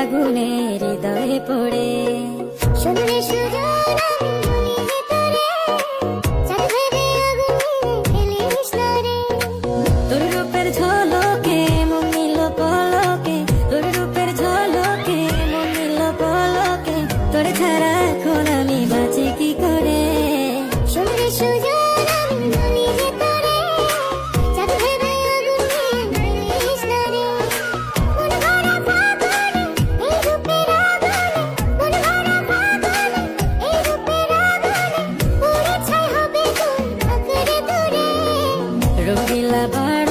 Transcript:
আগুনে হৃদয়ে পড়ে। শুনলে তোর রূপের ঝলকে মন নিল পলকে তোর রূপের ঝলকে মন নিল পলকে তোর ছাড়া এখন Pero que la